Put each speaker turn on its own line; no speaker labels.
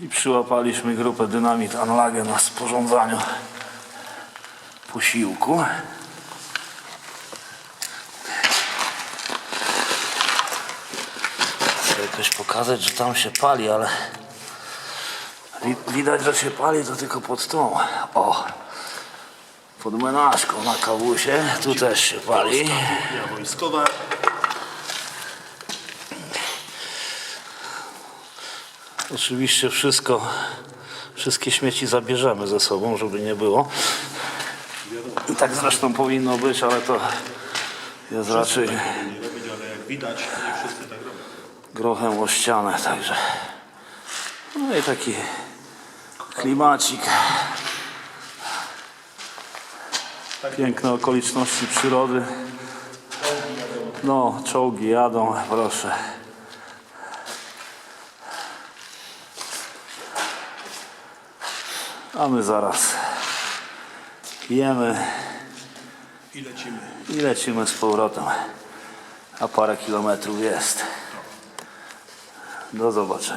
I przyłapaliśmy grupę Dynamit Anlage na sporządzaniu posiłku. Chcę jakoś pokazać, że tam się pali, ale wi- widać, że się pali to tylko pod tą. O! Pod menażką na kawusie. Tu też się pali.
Wojskowa.
Oczywiście wszystko, wszystkie śmieci zabierzemy ze sobą, żeby nie było. I tak zresztą powinno być, ale to jest raczej
widać, nie wszyscy tak robią.
grochem o ścianę, także. No i taki klimacik. Piękne okoliczności przyrody. No, czołgi jadą, proszę. A my zaraz jemy
I lecimy.
i lecimy z powrotem. A parę kilometrów jest. Do zobaczenia.